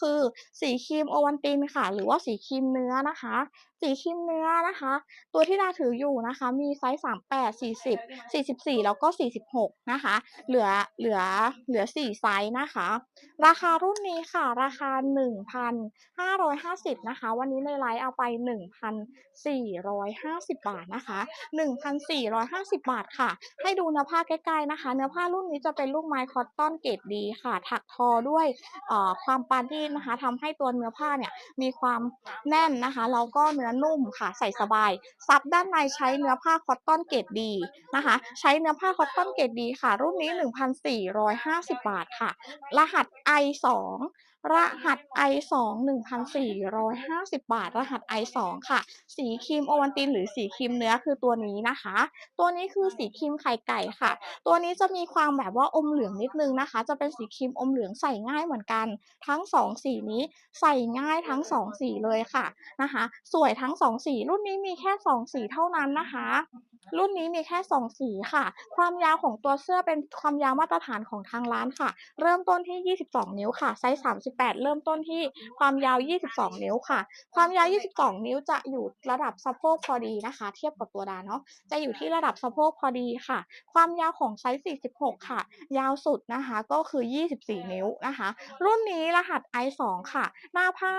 คือ สีครีมโอวัลตินค่ะ หรือว่าสีครีมเนื้อนะคะ สีครีมเนื้อนะคะ ตัวที่ดาถืออยู่นะคะ มีไซส์38 40 44 แล้วก็ 46 นะคะ เหลือเหลือเหลือ 4 ไซส์นะคะ ราคารุ่นนี้ค่ะ ราคา 1,550 นะคะ วันนี้ในไลฟ์เอาไป 1,450 บาทนะคะ 1,450 บาทค่ะ ให้ดูเนื้อผ้าใกล้ๆนะคะ เนื้อผ้ารุ่นนี้จะเป็นลูกไม้คอตตอนเกรดดีค่ะ ถักทอด้วยเอ่อความปานที่นะคะทำให้ตัวเนื้อผ้าเนี่ยมีความแน่นนะคะแล้วก็เนื้อนุ่มค่ะใส่สบาย ซับด้านในใช้เนื้อผ้าคอตตอนเกรดดีนะคะ ใช้เนื้อผ้าคอตตอนเกรดดีค่ะ รุ่นนี้ 1,450 บาทค่ะ รหัส I2 รหัส I2 1,450 บาท รหัส I2 ค่ะ สีครีมโอวัลตินหรือสีครีมเนื้อคือตัวนี้นะคะ ตัวนี้คือสีครีมไข่ไก่ค่ะ ตัวนี้จะมีความแบบว่าอมเหลืองนิดหนึ่งนะคะ จะเป็นสีครีมอมเหลืองใส่ง่ายเหมือนกัน ทั้ง 2 สีนี้ใส่ง่ายทั้ง 2 สีเลยค่ะนะคะ สวยทั้ง 2 สี รุ่นนี้มีแค่ 2 สีเท่านั้นนะคะ รุ่นนี้มีแค่2สีค่ะ ความยาวของตัวเสื้อเป็นความยาวมาตรฐานของทางร้านค่ะ เริ่มต้นที่ 22 นิ้วค่ะ ไซส์ 38 เริ่มต้นที่ความยาว 22 นิ้วค่ะ ความยาว 22 นิ้วจะอยู่ระดับสะโพกพอดีนะคะ เทียบกับตัวดาเนาะ จะอยู่ที่ระดับสะโพกพอดีค่ะ ความยาวของไซส์ 46 ค่ะ ยาวสุดนะคะก็คือ 24 นิ้วนะคะ รุ่นนี้รหัส I2 ค่ะ หน้าผ้า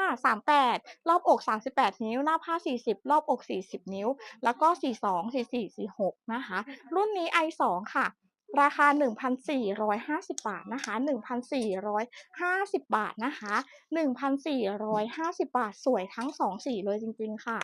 38 รอบอก 38 นิ้ว หน้าผ้า 40 รอบอก 40 นิ้ว แล้วก็ 42 44 46 นะคะ รุ่นนี้ I2 ค่ะ ราคา 1,450 บาทนะคะ 1,450 บาทนะคะ 1,450 บาท สวยทั้ง 2 สีเลยจริงๆค่ะ